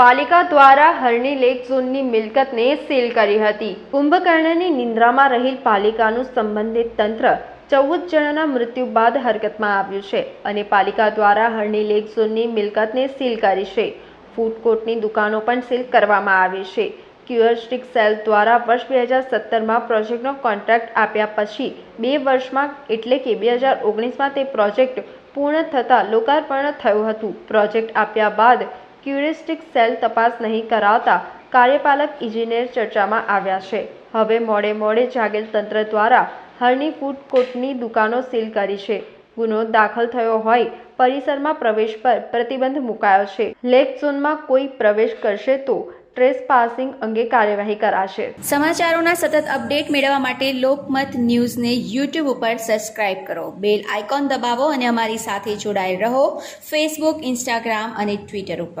પાલિકા દ્વારા હરણી લેક ઝોનની મિલકતને સીલ કરી હતી. કુંભકર્ણની નિંદ્રામાં રહેલ પાલિકાનું સંબંધિત તંત્ર ચૌદ જણાના મૃત્યુ બાદ હરકતમાં આવ્યું છે અને પાલિકા દ્વારા હરણી લેક ઝોનની મિલકતને સીલ કરી છે. ફૂડ કોર્ટની દુકાનો પણ સીલ કરવામાં આવી છે. ક્યુઅર્સ્ટિક સેલ દ્વારા વર્ષ બે હજાર સત્તરમાં પ્રોજેક્ટનો કોન્ટ્રાક્ટ આપ્યા પછી બે વર્ષમાં, એટલે કે બે હજાર ઓગણીસમાં તે પ્રોજેક્ટ પૂર્ણ થતાં લોકાર્પણ થયું હતું. પ્રોજેક્ટ આપ્યા બાદ ક્યુરિસ્ટિક સેલ તપાસ નહીં કરાવતા કાર્યપાલક ઇજનેર ચર્ચામાં આવ્યા છે. હવે મોડે મોડે જાગેલ તંત્ર દ્વારા હરની ફૂડ કોર્ટની દુકાનો સીલ કરી છે. ગુનો દાખલ થયો હોય પરિસરમાં પ્રવેશ પર પ્રતિબંધ મુકાયો છે. લેક ઝોનમાં કોઈ પ્રવેશ કરશે તો ટ્રેસ પાસિંગ અંગે કાર્યવાહી કરાશે. સમાચારોના સતત અપડેટ મેળવવા માટે લોકમત ન્યૂઝને યુટ્યુબ ઉપર સબસ્ક્રાઇબ કરો. બેલ આઇકોન દબાવો અને અમારી સાથે જોડાયેલ રહો ફેસબુક, ઇન્સ્ટાગ્રામ અને ટ્વિટર ઉપર.